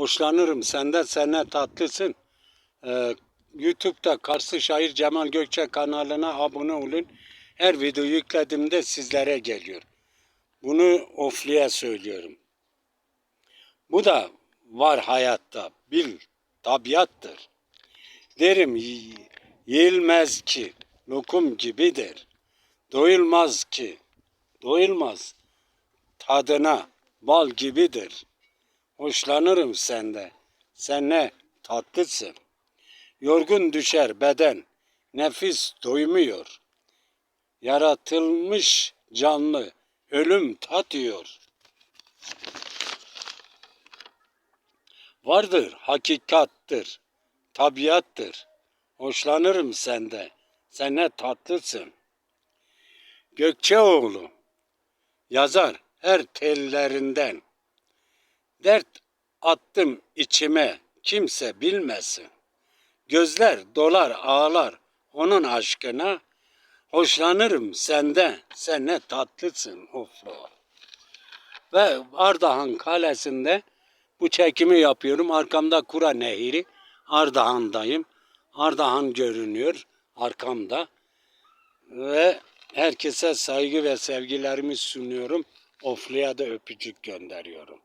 Hoşlanırım senden, sen tatlısın. Ee, YouTube'da Karslı Şair Cemal Gökçe kanalına abone olun. Her video yüklediğimde sizlere geliyor. Bunu ofliye söylüyorum. Bu da var hayatta. Bil, tabiattır. Derim y- yiyilmez ki lokum gibidir. Doyulmaz ki, doyulmaz tadına bal gibidir. Hoşlanırım sende. Sen ne tatlısın. Yorgun düşer beden, nefis doymuyor. Yaratılmış canlı ölüm tatıyor. Vardır, hakikattır, tabiattır. Hoşlanırım sende. Sen ne tatlısın. Gökçeoğlu yazar her tellerinden. Dert attım içime kimse bilmesin. Gözler dolar ağlar onun aşkına. Hoşlanırım senden, sen ne tatlısın oflo. Ve Ardahan Kalesi'nde bu çekimi yapıyorum. Arkamda Kura Nehri. Ardahan'dayım. Ardahan görünüyor arkamda. Ve herkese saygı ve sevgilerimi sunuyorum. Oflu'ya da öpücük gönderiyorum.